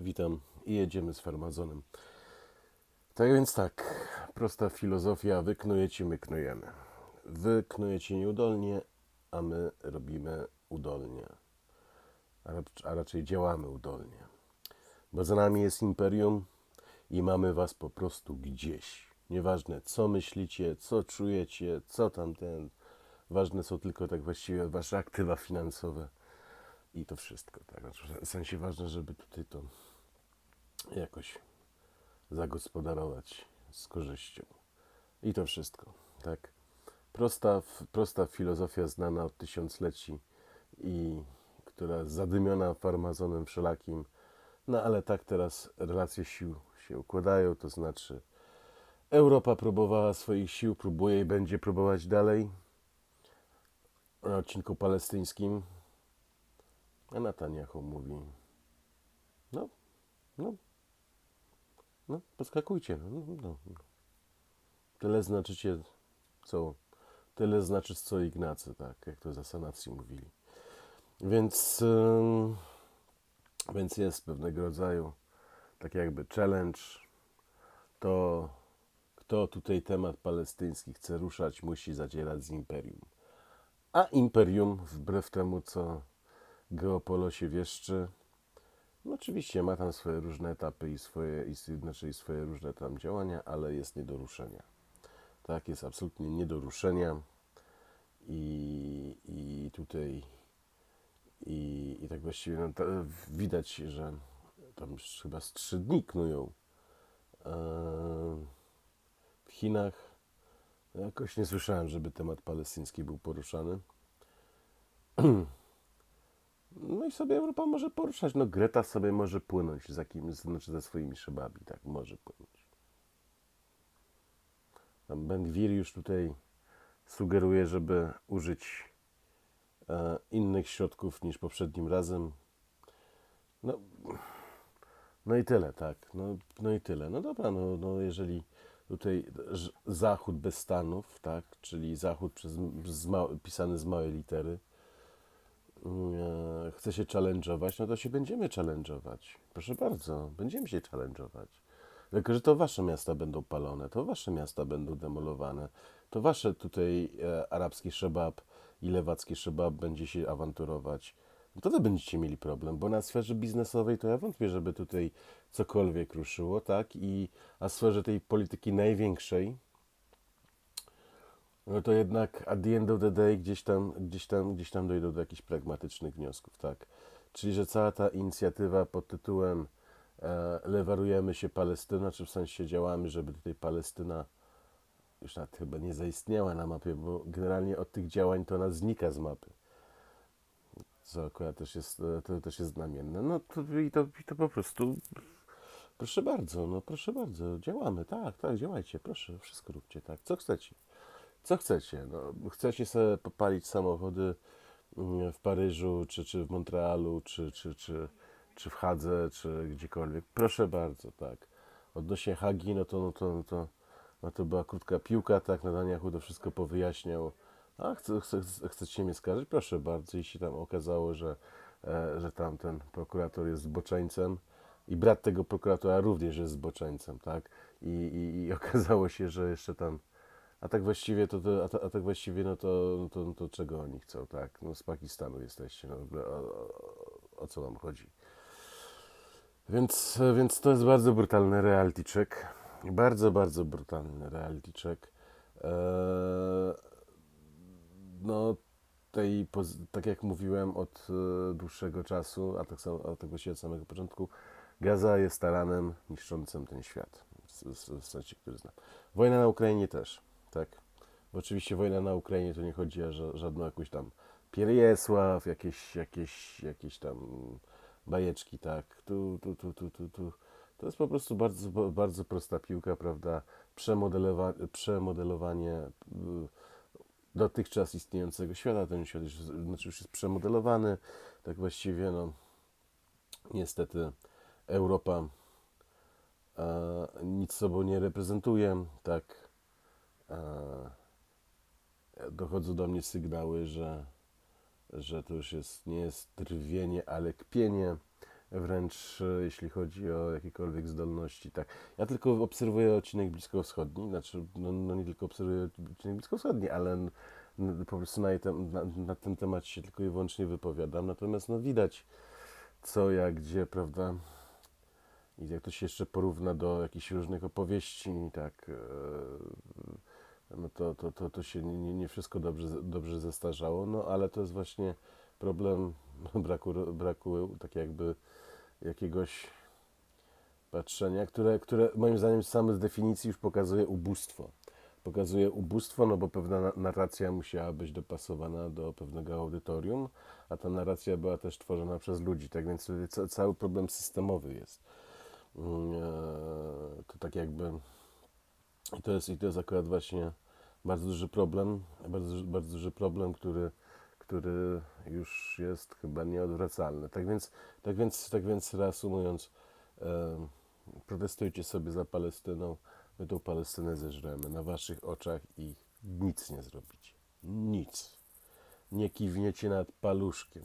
Witam i jedziemy z farmazonem. Tak więc tak, prosta filozofia, wy knujecie, my knujemy. Wy knujecie nieudolnie, a my robimy udolnie. A, rac- a raczej działamy udolnie. Bo za nami jest imperium i mamy was po prostu gdzieś. Nieważne co myślicie, co czujecie, co tamten. Ważne są tylko tak właściwie wasze aktywa finansowe i to wszystko. Tak? W sensie ważne, żeby tutaj to jakoś zagospodarować z korzyścią. I to wszystko. Tak? Prosta, prosta filozofia znana od tysiącleci i która zadymiona farmazonem wszelakim. No ale tak teraz relacje sił się układają, to znaczy Europa próbowała swoich sił, próbuje i będzie próbować dalej na odcinku palestyńskim. A Netanyahu mówi: No, no, no, podskakujcie. No, no, no. Tyle znaczycie, co. Tyle znaczy, co Ignacy, tak, jak to za sanacji mówili. Więc, ym, więc jest pewnego rodzaju tak jakby challenge. To kto tutaj temat palestyński chce ruszać, musi zadzierać z imperium. A imperium, wbrew temu, co Geopolo się wieszczy, no oczywiście ma tam swoje różne etapy i swoje, i, znaczy swoje różne tam działania, ale jest nie do ruszenia. Tak, jest absolutnie nie do ruszenia i, i tutaj i, i tak właściwie no, widać, że tam już chyba z trzy dni knują e, w Chinach. Jakoś nie słyszałem, żeby temat palestyński był poruszany. No i sobie Europa może poruszać. No Greta sobie może płynąć za kim, znaczy ze swoimi szybami, tak, może płynąć. Tam Ben Gwir już tutaj sugeruje, żeby użyć e, innych środków niż poprzednim razem. No, no i tyle, tak. No, no i tyle. No dobra, no, no jeżeli tutaj Zachód bez Stanów, tak, czyli Zachód przez, z pisany z małej litery, chce się challenge'ować, no to się będziemy challenge'ować. Proszę bardzo, będziemy się challenge'ować. Tylko, że to wasze miasta będą palone, to wasze miasta będą demolowane, to wasze tutaj e, arabski szebab i lewacki szebab będzie się awanturować. No to wy będziecie mieli problem, bo na sferze biznesowej to ja wątpię, żeby tutaj cokolwiek ruszyło, tak? I a sferze tej polityki największej, no to jednak at the end of the day gdzieś tam, gdzieś tam, gdzieś tam dojdą do jakichś pragmatycznych wniosków, tak? Czyli, że cała ta inicjatywa pod tytułem e, lewarujemy się Palestyna, czy w sensie działamy, żeby tutaj Palestyna już nawet chyba nie zaistniała na mapie, bo generalnie od tych działań to ona znika z mapy. Co akurat też jest, e, to też jest znamienne. No to, i, to, i to po prostu, proszę bardzo, no proszę bardzo, działamy, tak, tak, działajcie, proszę, wszystko róbcie, tak, co chcecie. Co chcecie? No, chcecie sobie popalić samochody mm, w Paryżu, czy, czy w Montrealu, czy, czy, czy, czy w Hadze, czy gdziekolwiek. Proszę bardzo, tak. Odnośnie Hagi, no to, no to, no to, no to była krótka piłka, tak, na Daniachu to wszystko powyjaśniał. A chce, chce, chce- chcecie mnie skarżyć? Proszę bardzo. I się tam okazało, że, e, że tam ten prokurator jest zboczeńcem i brat tego prokuratora również jest zboczeńcem, tak? I, i, i okazało się, że jeszcze tam a tak właściwie to, to, a, a tak właściwie no to, no to, no to czego oni chcą, tak? No z Pakistanu jesteście, no w ogóle o, o, o co wam chodzi? Więc, więc to jest bardzo brutalny reality check. Bardzo, bardzo brutalny reality check. Eee, no tej, tak jak mówiłem od e, dłuższego czasu, a tak, samo, a tak właściwie od samego początku, Gaza jest taranem niszczącym ten świat, w, w, w sensie, który znam. Wojna na Ukrainie też, tak. Bo oczywiście wojna na Ukrainie to nie chodzi o ża- żadną jakąś tam Pierjesław, jakieś, jakieś, jakieś tam bajeczki, tak. Tu, tu, tu, tu, tu, tu. To jest po prostu bardzo, bardzo prosta piłka, prawda? Przemodelowa przemodelowanie y, dotychczas istniejącego świata. Ten świat już, znaczy już jest przemodelowany. Tak właściwie, no, niestety Europa e, nic sobą nie reprezentuje. Tak, dochodzą do mnie sygnały, że, że to już jest, nie jest drwienie, ale kpienie. wręcz e, jeśli chodzi o jakiekolwiek zdolności. Tak. Ja tylko obserwuję odcinek bliskowschodni, znaczy no, no nie tylko obserwuję odcinek bliskowschodni, ale po prostu na, na, na ten temat się tylko i wyłącznie wypowiadam. Natomiast no widać co, jak, gdzie, prawda? I jak to się jeszcze porówna do jakichś różnych opowieści, tak, e, no to, to, to, to się nie, nie- wszystko dobrze, dobrze zestarzało, no ale to jest właśnie problem braku, braku tak jakby jakiegoś patrzenia, które, które moim zdaniem same z definicji już pokazuje ubóstwo. Pokazuje ubóstwo, no bo pewna na- narracja musiała być dopasowana do pewnego audytorium, a ta narracja była też tworzona przez ludzi, tak więc cały problem systemowy jest. Mm, e, To tak jakby i to jest, i to jest akurat właśnie bardzo duży problem, bardzo, bardzo duży problem, który, który już jest chyba nieodwracalny. Tak więc, tak więc, tak więc reasumując, e, protestujcie sobie za Palestyną, my tą Palestynę zeżremy na waszych oczach i nic nie zrobicie. Nic. Nie kiwniecie nad paluszkiem.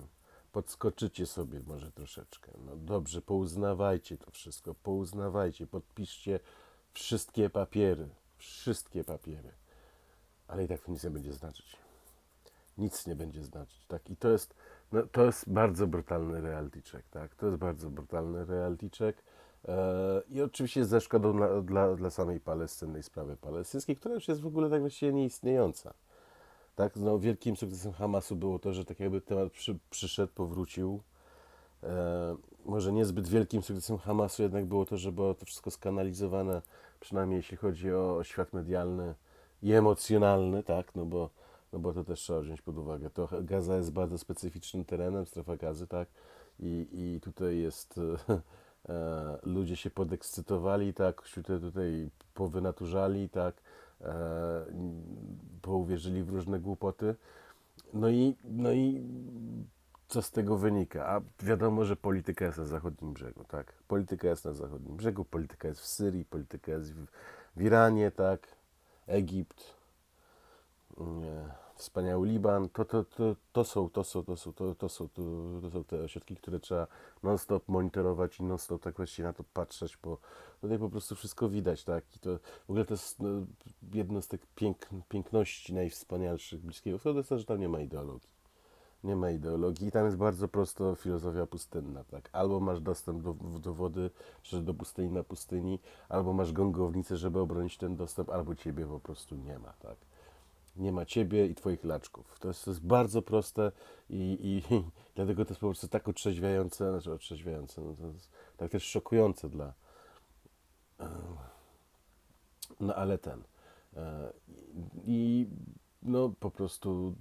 Podskoczycie sobie może troszeczkę. No dobrze, pouznawajcie to wszystko, pouznawajcie, podpiszcie wszystkie papiery, wszystkie papiery. Ale i tak to nic nie będzie znaczyć. Nic nie będzie znaczyć, tak? I to jest, no, to jest bardzo brutalny reality check, tak? To jest bardzo brutalny reality check. E, I oczywiście ze szkodą dla, dla, dla samej Palestyny sprawy palestyńskiej, która już jest w ogóle tak właściwie nieistniejąca. Tak, no, wielkim sukcesem Hamasu było to, że tak jakby temat przy, przyszedł, powrócił. E, może niezbyt wielkim sukcesem Hamasu jednak było to, że było to wszystko skanalizowane, przynajmniej jeśli chodzi o, świat medialny i emocjonalny, tak, no bo, no bo to też trzeba wziąć pod uwagę. To Gaza jest bardzo specyficznym terenem, strefa gazy, tak, i, i tutaj jest, e, ludzie się podekscytowali, tak, tutaj, tutaj powynaturzali, tak, e, pouwierzyli w różne głupoty. No i, no i co z tego wynika? A wiadomo, że polityka jest na zachodnim brzegu, tak? Polityka jest na zachodnim brzegu, polityka jest w Syrii, polityka jest w, w Iranie, tak? Egipt, nie, wspaniały Liban. To, to, to, to są, to są, to są, to, to są, to, to są te ośrodki, które trzeba non-stop monitorować i non-stop tak właściwie na to patrzeć, bo tutaj po prostu wszystko widać, tak? I to w ogóle to jest no, jedno z tych pięk, piękności najwspanialszych Bliskiego Wschodu, jest to, że tam nie ma ideologii. Nie ma ideologii. I tam jest bardzo prosto filozofia pustynna, tak? Albo masz dostęp do, do wody, że do pustyni na pustyni, albo masz gongownicę, żeby obronić ten dostęp, albo ciebie po prostu nie ma, tak? Nie ma ciebie i twoich laczków. To jest, to jest bardzo proste i, i, i dlatego to jest po prostu tak otrzeźwiające, znaczy otrzeźwiające, no to jest tak też szokujące dla... No ale ten... e, I no po prostu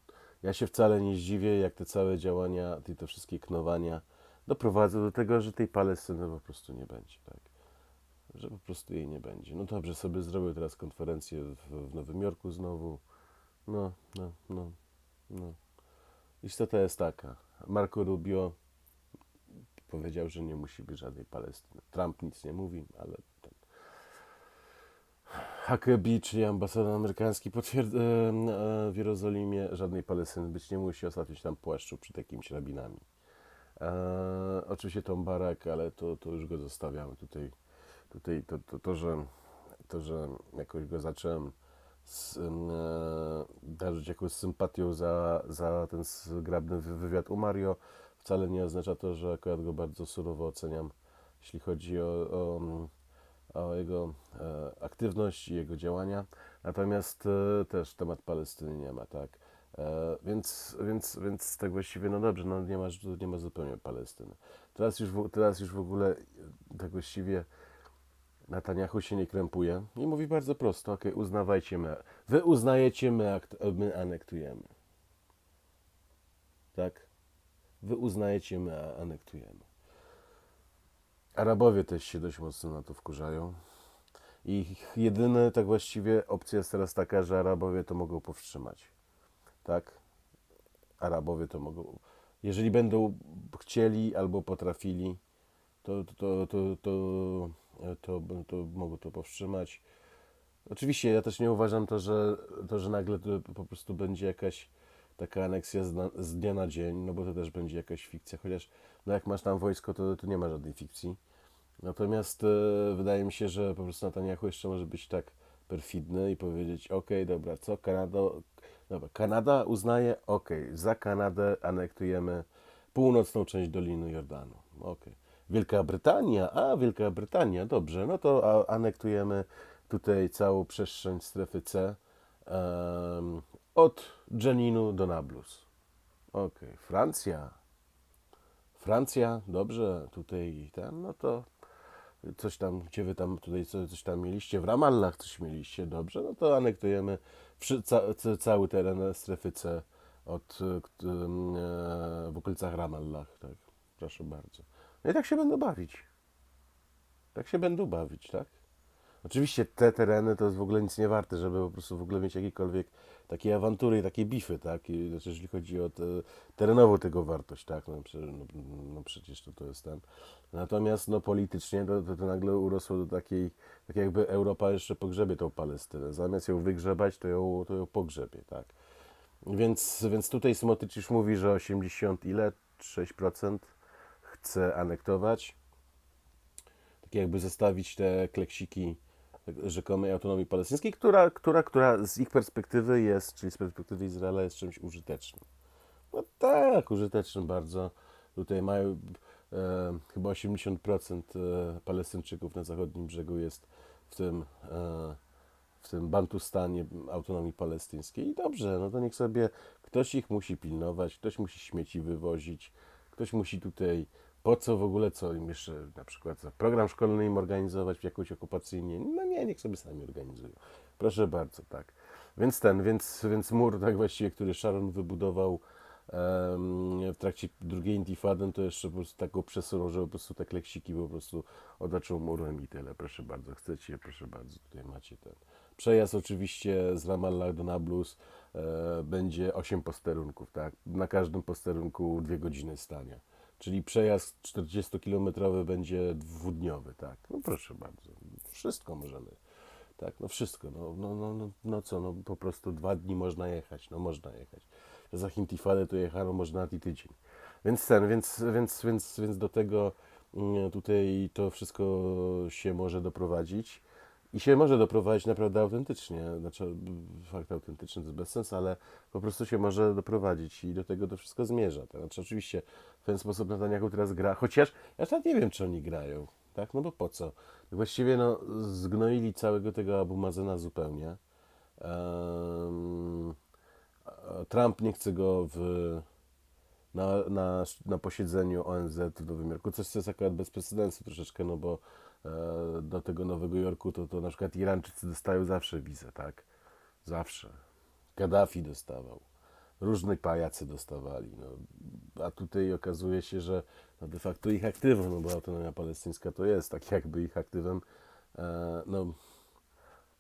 ja się wcale nie zdziwię, jak te całe działania, te, te wszystkie knowania doprowadzą do tego, że tej Palestyny po prostu nie będzie, tak? Że po prostu jej nie będzie. No dobrze, sobie zrobię teraz konferencję w, w Nowym Jorku znowu. No, no, no, no. Istota jest taka. Marco Rubio powiedział, że nie musi być żadnej Palestyny. Trump nic nie mówi, ale. Huckabee, czyli ambasador amerykański potwierd- e, w Jerozolimie, żadnej Palestyny być nie musi. Ostatnio się tam płaszczył przed jakimiś rabinami. E, oczywiście Tom Barak, ale to, to już go zostawiamy tutaj. Tutaj to, to, to, że, to, że jakoś go zacząłem z, e, darzyć jakąś sympatią za, za ten zgrabny wy- wywiad u Mario, wcale nie oznacza to, że akurat go bardzo surowo oceniam, jeśli chodzi o, o, o jego e, aktywność i jego działania. Natomiast e, też temat Palestyny nie ma, tak. E, więc, więc, więc tak właściwie, no dobrze, no nie ma, nie ma zupełnie Palestyny. Teraz już, teraz już w ogóle tak właściwie Netanyahu się nie krępuje i mówi bardzo prosto, ok, uznawajcie my, wy uznajecie, my, my anektujemy. Tak? Wy uznajecie, my anektujemy. Arabowie też się dość mocno na to wkurzają. I jedyna tak właściwie opcja jest teraz taka, że Arabowie to mogą powstrzymać. Tak? Arabowie to mogą. Jeżeli będą chcieli albo potrafili, to, to, to, to, to, to, to mogą to powstrzymać. Oczywiście ja też nie uważam to, że, to, że nagle to po prostu będzie jakaś taka aneksja z, na, z dnia na dzień, no bo to też będzie jakaś fikcja, chociaż no jak masz tam wojsko, to, to nie ma żadnej fikcji. Natomiast e, wydaje mi się, że po prostu Netanyahu jeszcze może być tak perfidny i powiedzieć, ok, dobra, co Kanada, dobra, Kanada uznaje, ok, za Kanadę anektujemy północną część Doliny Jordanu, ok. Wielka Brytania, a Wielka Brytania, dobrze, no to anektujemy tutaj całą przestrzeń strefy C em, od Dżeninu do Nablus. Ok, Francja, Francja, dobrze, tutaj ten, no to coś tam, gdzie wy tam tutaj co- coś tam mieliście, w Ramallach coś mieliście, dobrze, no to anektujemy wszy, ca, ca, cały teren strefy C od, e, e, w okolicach Ramallach, tak, proszę bardzo. No i tak się będą bawić. Tak się będą bawić, tak? Oczywiście te tereny to jest w ogóle nic nie warte, żeby po prostu w ogóle mieć jakiekolwiek takie awantury i takie bify, tak? I, znaczy, jeżeli chodzi o te, terenową tego wartość, tak? No, no, no przecież to, to jest ten. Natomiast no, politycznie to, to, to nagle urosło do takiej, tak jakby Europa jeszcze pogrzebie tą Palestynę. Zamiast ją wygrzebać, to ją, to ją pogrzebie, tak? Więc, więc tutaj Smotycz już mówi, że 80 ile? 6% chce anektować tak jakby zestawić te kleksiki rzekomej autonomii palestyńskiej, która, która, która z ich perspektywy jest, czyli z perspektywy Izraela jest czymś użytecznym. No tak, użytecznym bardzo. Tutaj mają e, chyba 80% e, Palestyńczyków na zachodnim brzegu jest w tym, e, w tym Bantustanie autonomii palestyńskiej. I dobrze, no to niech sobie ktoś ich musi pilnować, ktoś musi śmieci wywozić, ktoś musi tutaj po co w ogóle, co im jeszcze na przykład program szkolny im organizować w jakąś okupacyjnie? No nie, niech sobie sami organizują. Proszę bardzo, tak. Więc ten, więc, więc mur, tak właściwie, który Sharon wybudował w trakcie drugiej intifady, to jeszcze po prostu taką przesunął, że po prostu te kleksiki po prostu otaczą murem i tyle. Proszę bardzo, chcecie, proszę bardzo, tutaj macie ten. Przejazd oczywiście z Ramallah do Nablus e, będzie 8 posterunków, tak? Na każdym posterunku dwie godziny stania. Czyli przejazd 40-kilometrowy będzie dwudniowy, tak? No proszę bardzo, wszystko możemy. Tak, no wszystko. No, no, no, no, no co, no po prostu dwa dni można jechać, no można jechać. Za Intifadę to jechano można i tydzień. Więc ten, więc, więc, więc, więc do tego mm, tutaj to wszystko się może doprowadzić. I się może doprowadzić naprawdę autentycznie. Znaczy, fakt autentyczny to jest bez sensu, ale po prostu się może doprowadzić i do tego to wszystko zmierza. To znaczy, oczywiście w ten sposób Netanyahu teraz gra, chociaż ja nawet nie wiem, czy oni grają. Tak, no bo po co? Właściwie no, zgnoili całego tego Abu Mazena zupełnie. A Trump nie chce go w, na, na, na posiedzeniu ONZ w Nowym Jorku, coś co jest akurat bez precedensu troszeczkę, no bo do tego Nowego Jorku to, to na przykład Irańczycy dostają zawsze wizę, tak? Zawsze. Gaddafi dostawał. Różni pajacy dostawali. No. A tutaj okazuje się, że no de facto ich aktywem, no bo autonomia palestyńska to jest tak jakby ich aktywem e, no,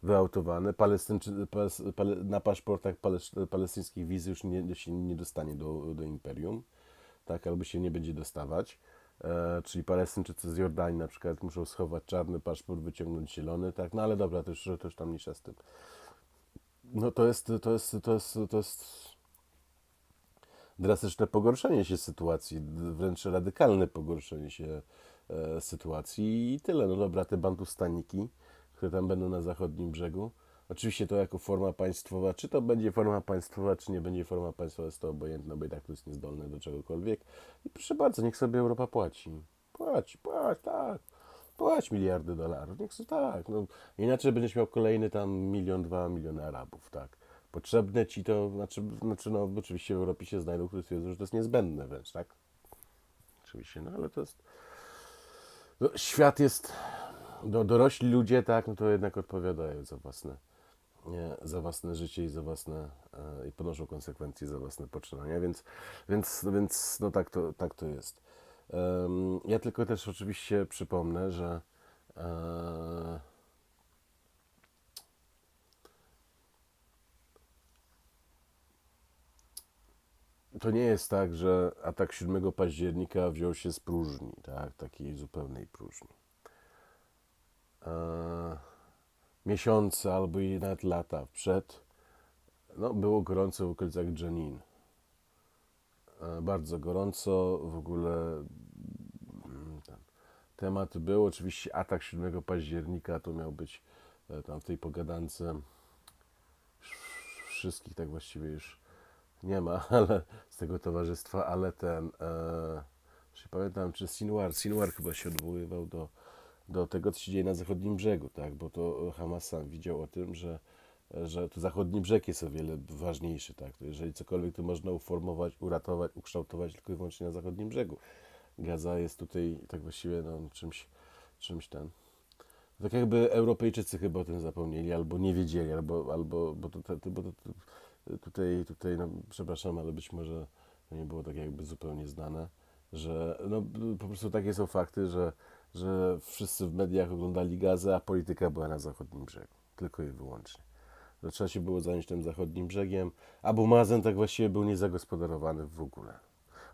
wyautowane. Palestyńczy, pales, pale, na paszportach pales, palestyńskich wizy już nie, się nie dostanie do, do imperium, tak, albo się nie będzie dostawać. E, czyli Palestyńczycy z Jordanii na przykład muszą schować czarny paszport, wyciągnąć zielony, tak, no ale dobra, to już, to już tam mniejsza z tym. No to jest, to jest, to jest, to jest drastyczne pogorszenie się sytuacji, wręcz radykalne pogorszenie się e, sytuacji i tyle. No dobra, te bantustaniki, które tam będą na zachodnim brzegu, oczywiście to jako forma państwowa, czy to będzie forma państwowa, czy nie będzie forma państwowa, jest to obojętne, bo i tak to jest niezdolne do czegokolwiek. I proszę bardzo, niech sobie Europa płaci. Płać, płać, tak. Płać miliardy dolarów, niech sobie tak. No, inaczej będziesz miał kolejny tam milion, dwa miliony Arabów, tak potrzebne ci to, znaczy, znaczy no oczywiście w Europie się znajdą, którzy stwierdzą, że to jest niezbędne wręcz, tak? Oczywiście, no ale to jest... No, świat jest... Do, dorośli ludzie, tak, no to jednak odpowiadają za własne, za własne życie i za własne... E, i ponoszą konsekwencje za własne poczynania, więc, więc, więc no tak to, tak to jest. Ja tylko też oczywiście przypomnę, że e, to nie jest tak, że atak 7 października wziął się z próżni, tak, takiej zupełnej próżni. Miesiące albo i nawet lata przed, no, było gorąco w okolicach Jenin, e, bardzo gorąco. W ogóle mm, ten temat był oczywiście atak 7 października. To miał być e, tam w tej pogadance wszystkich, tak właściwie już nie ma, ale z tego towarzystwa, ale ten, e, pamiętam, czy Sinwar, Sinwar chyba się odwoływał do, do tego, co się dzieje na zachodnim brzegu, tak, bo to Hamas sam widział o tym, że, że to zachodni brzeg jest o wiele ważniejszy, tak, to jeżeli cokolwiek to można uformować, uratować, ukształtować tylko i wyłącznie na zachodnim brzegu. Gaza jest tutaj tak właściwie no, czymś, czymś ten, tak jakby Europejczycy chyba o tym zapomnieli, albo nie wiedzieli, albo, albo bo, to, to, bo to, tutaj, tutaj no, przepraszam, ale być może to nie było tak jakby zupełnie znane, że no, po prostu takie są fakty, że, że wszyscy w mediach oglądali gazę, a polityka była na zachodnim brzegu, tylko i wyłącznie. Że trzeba się było zająć tym zachodnim brzegiem, a Mazen tak właściwie był niezagospodarowany w ogóle.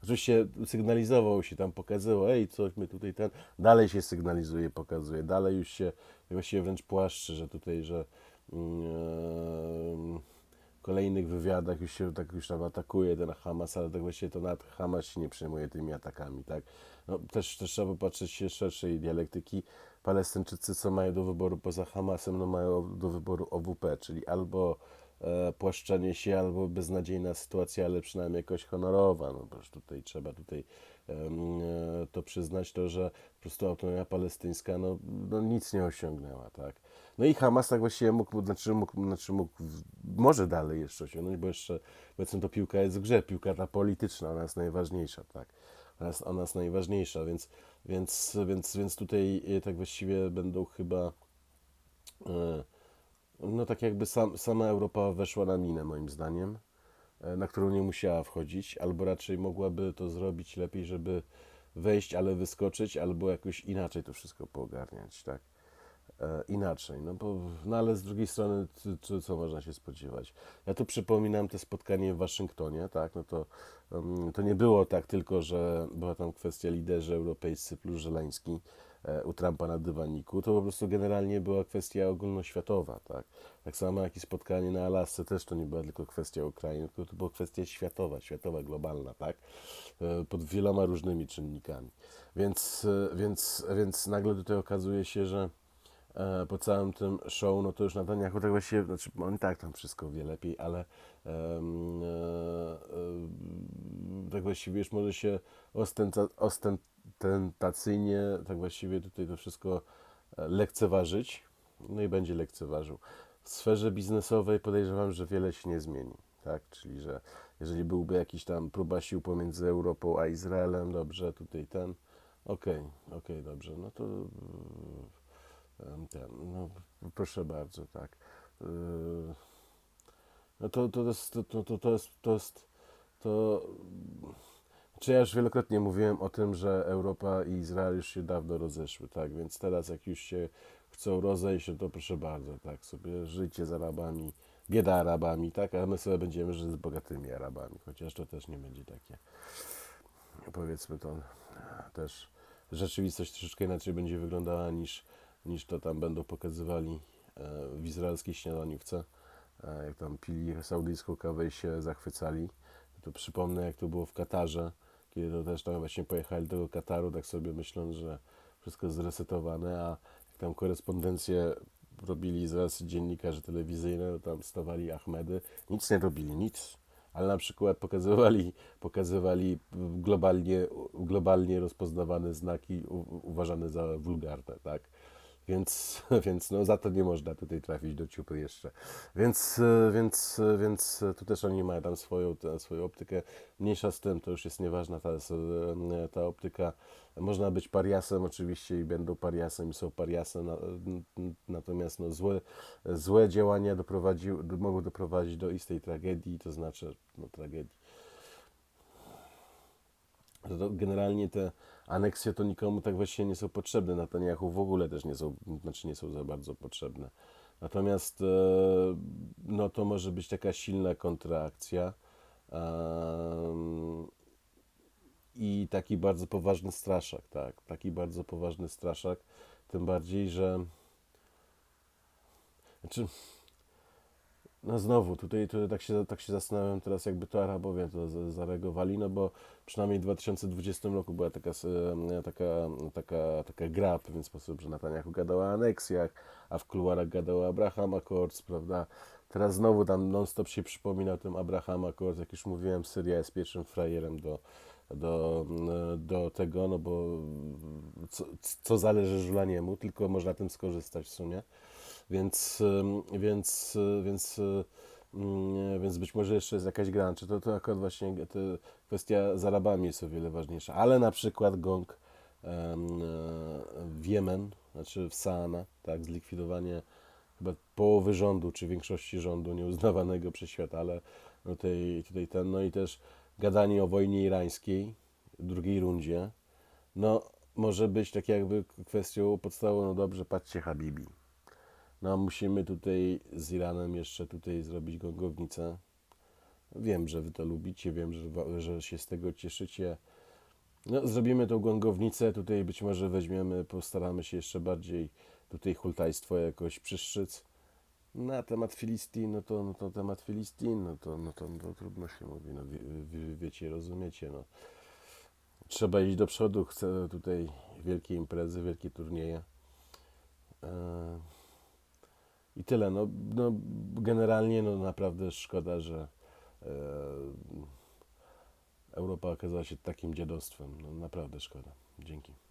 Oczywiście sygnalizował się tam, pokazywał, ej, coś my tutaj ten, dalej się sygnalizuje, pokazuje, dalej już się właściwie wręcz płaszczy, że tutaj, że yy, kolejnych wywiadach już się tak już tam atakuje ten Hamas, ale tak właściwie to nawet Hamas się nie przejmuje tymi atakami, tak. No, też, też trzeba popatrzeć się szerszej dialektyki. Palestyńczycy, co mają do wyboru poza Hamasem, no mają do wyboru OWP, czyli albo E, płaszczenie się albo beznadziejna sytuacja, ale przynajmniej jakoś honorowa. No bo już tutaj trzeba tutaj e, to przyznać, to, że po prostu autonomia palestyńska no, no nic nie osiągnęła, tak. No i Hamas tak właściwie mógł, znaczy mógł, znaczy mógł może dalej jeszcze osiągnąć, bo jeszcze obecnie to piłka jest w grze, piłka ta polityczna, ona jest najważniejsza, tak. Ona jest, ona jest najważniejsza, więc, więc, więc, więc tutaj tak właściwie będą chyba e, no tak jakby sam, sama Europa weszła na minę moim zdaniem, e, na którą nie musiała wchodzić, albo raczej mogłaby to zrobić lepiej, żeby wejść, ale wyskoczyć, albo jakoś inaczej to wszystko poogarniać, tak? E, inaczej, no bo, no ale z drugiej strony, co, co można się spodziewać? Ja tu przypominam te spotkanie w Waszyngtonie, tak, no to, um, to nie było tak tylko, że była tam kwestia liderzy europejscy plus Żeleński, E, u Trumpa na dywaniku, to po prostu generalnie była kwestia ogólnoświatowa, tak? Tak samo jak i spotkanie na Alasce też to nie była tylko kwestia Ukrainy, tylko to była kwestia światowa, światowa, globalna, tak? E, pod wieloma różnymi czynnikami. Więc, e, więc, więc nagle tutaj okazuje się, że po całym tym show, no to już Netanyahu tak właściwie, znaczy on tak tam wszystko wie lepiej, ale um, tak właściwie już może się ostenta, ostent, tentacyjnie tak właściwie tutaj to wszystko e, lekceważyć, no i będzie lekceważył. W sferze biznesowej podejrzewam, że wiele się nie zmieni, tak? Czyli, że jeżeli byłby jakiś tam próba sił pomiędzy Europą a Izraelem, dobrze, tutaj ten, okej, okay, okej, okay, dobrze, no to ten, no proszę bardzo, tak. E, no to, to, jest, to, to, to jest, to jest, to czy ja już wielokrotnie mówiłem o tym, że Europa i Izrael już się dawno rozeszły, tak? Więc teraz jak już się chcą rozejść, no to proszę bardzo, tak? Sobie żyjcie z Arabami, bieda Arabami, tak? A my sobie będziemy żyć z bogatymi Arabami, chociaż to też nie będzie takie, powiedzmy to też rzeczywistość troszeczkę inaczej będzie wyglądała niż, niż to tam będą pokazywali e, w izraelskiej śniadaniówce, e, jak tam pili saudyjską kawę i się zachwycali. To przypomnę, jak to było w Katarze, kiedy to też tam właśnie pojechali do Kataru, tak sobie myśląc, że wszystko jest zresetowane, a jak tam korespondencję robili izraelscy dziennikarze telewizyjne, tam stawali Ahmedy, nic nie robili, nic. Ale na przykład pokazywali, pokazywali globalnie, globalnie rozpoznawane znaki uważane za wulgarne, tak? Więc, więc no, za to nie można tutaj trafić do ciupy jeszcze. Więc, więc, więc tu też oni mają tam swoją, swoją optykę. Mniejsza z tym, to już jest nieważna ta, ta optyka. Można być pariasem oczywiście i będą pariasem i są pariasem, natomiast no, złe, złe działania doprowadzi, mogą doprowadzić do istej tragedii, to znaczy no, tragedii. Generalnie te aneksje to nikomu tak właściwie nie są potrzebne. Netanyahu w ogóle też nie są, znaczy nie są za bardzo potrzebne. Natomiast e, no to może być taka silna kontraakcja i taki bardzo poważny straszak, tak, taki bardzo poważny straszak, tym bardziej, że znaczy, No znowu, tutaj, tutaj tak, się, tak się zastanawiam teraz, jakby to Arabowie to za- zareagowali, no bo przynajmniej w 2020 roku była taka, e, taka, taka, taka gra w pewien sposób, że Netanyahu gadał o aneksjach, a w kuluarach gadał o Abraham Accords, prawda? Teraz znowu tam non-stop się przypomina o tym Abraham Accords, jak już mówiłem, Syria jest pierwszym frajerem do, do, do tego, no bo co, co zależy Żulaniemu, tylko można tym skorzystać w sumie. Więc, więc, więc, mm, więc być może jeszcze jest jakaś gra, czy to, to akurat właśnie to kwestia z Arabami jest o wiele ważniejsza, ale na przykład gong w Jemen, znaczy w Saana, tak, zlikwidowanie chyba połowy rządu, czy większości rządu nieuznawanego przez świat, ale no tutaj, tutaj ten, no i też gadanie o wojnie irańskiej, drugiej rundzie, no może być tak jakby kwestią podstawową, no dobrze, patrzcie Habibi, no musimy tutaj z Iranem jeszcze tutaj zrobić gongownicę. Wiem, że wy to lubicie, wiem, że, że się z tego cieszycie. No, zrobimy tą gongownicę, tutaj być może weźmiemy, postaramy się jeszcze bardziej tutaj hultajstwo jakoś przyszczyc. Na temat Filistin, no to, no to temat Filistin, no to, no to, no to trudno się mówi, no wie, wie, wiecie, rozumiecie, no. Trzeba iść do przodu, chcę tutaj wielkie imprezy, wielkie turnieje. Eee, i tyle. No, no, generalnie no, naprawdę szkoda, że e, Europa okazała się takim dziadostwem. No, naprawdę szkoda. Dzięki.